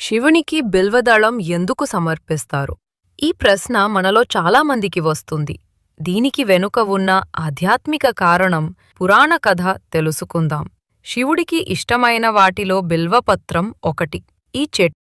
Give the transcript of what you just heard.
శివునికి బిల్వదళం ఎందుకు సమర్పిస్తారు? ఈ ప్రశ్న మనలో చాలామందికి వస్తుంది. దీనికి వెనుక ఉన్న ఆధ్యాత్మిక కారణం పురాణ కథ తెలుసుకుందాం. శివుడికి ఇష్టమైన వాటిలో బిల్వపత్రం ఒకటి. ఈ చెట్టు